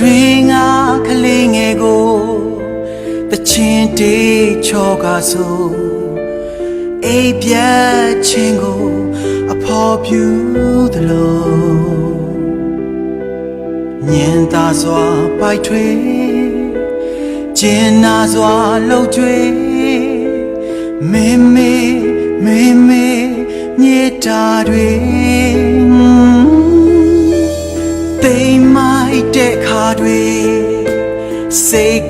အတွင်းကကလေးငယ်ကိုတချင်းတေးချောကဆိုအိပ်ပြတ်ခြင်းကိုအဖော်ပြူသလိုညင်သာစွာပိုက်ထွေကျင်နာစွာလှုပ်ကြွေမေမေမေမေမြေတာတွေတိ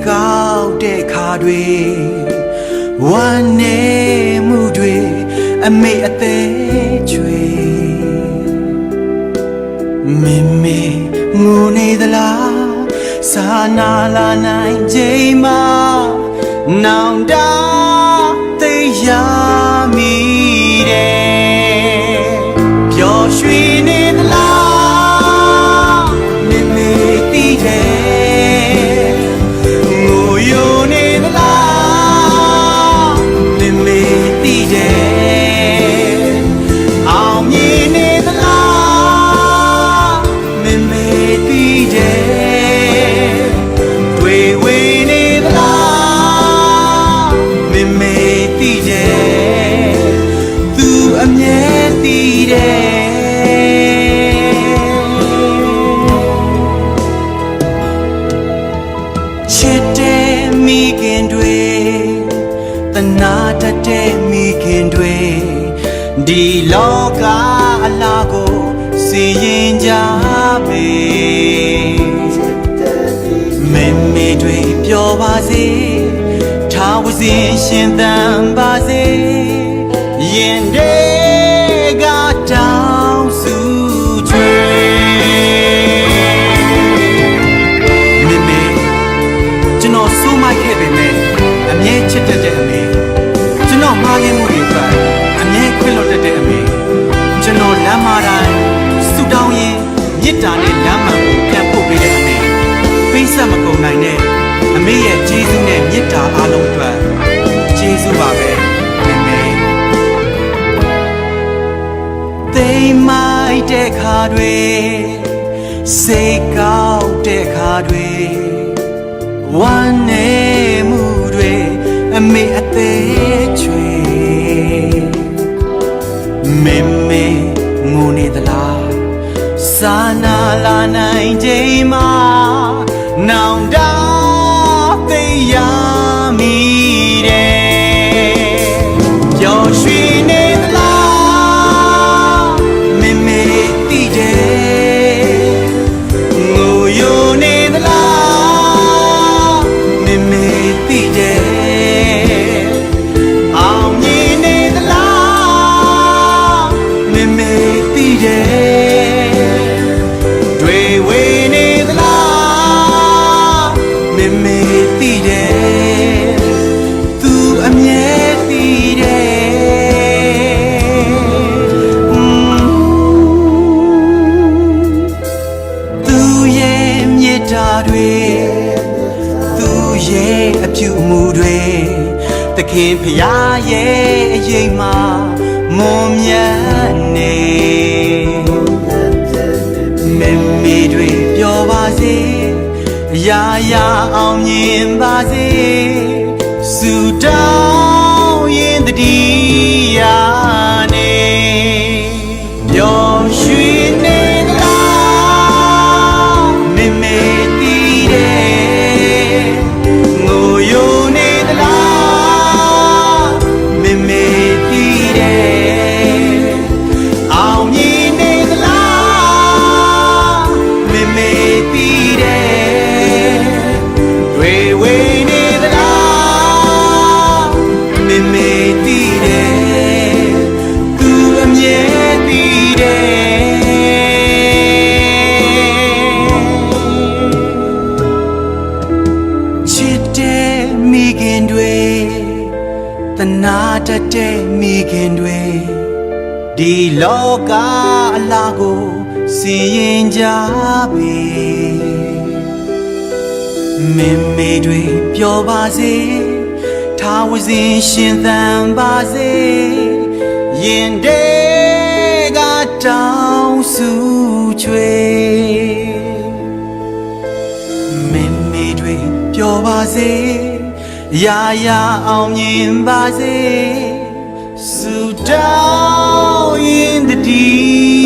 ကောက်တဲ့ခါတွေဝမ်းနေမှုတွေအမေအသေးချွေမေမေငိုနေသလားစာနာလာနိုင်ချိန်မှာနောင်တသိရ နာတတ်တဲ့မိခင်တွေဒီလောကအလားကိုစီရင်ကြပေမေမေတွေပျော်ပါစေထားဝစဉ်ရှင်သန်ပါစေရင်တွေ ဆက်မကုန်နိုင်တဲ့အမေရဲ့ကျေးဇူးနဲ့မေတ္တာအားလုံးအတွက်ကျေးဇူးပါပဲမေမေသိမ်းမိုက်တဲ့ခါတွေစိတ်ကောက်တဲ့ခါတွေဝမ်းနေမှုတွေအမေအသေးချွေမေမေငိုနေသလားစာနာလာနိုင်ချိန်မှာ မေသိတယ်သူအမြဲသိတယ်သူရဲ့မြေတာတွေသူရဲ့အပြုအမူတွေတခင်ဖျားရဲ့အရေးမှာမွန်မြတ် ရာရာအောင်မြင်ပါစေစုတောင်းရင်တတိယာ တတ်တဲ့မိခင်တွေဒီလောကအလားကိုစီရင်ကြပေမင်းမေတွေပျော်ပါစေထားဝစဉ်ရှင်သန်ပါစေရင်တွေကတောင်းစုချွေျော်ပါစေ ရာရာအောင်မြင်ပါစေစုတောင်းရင်တည်းရာနေ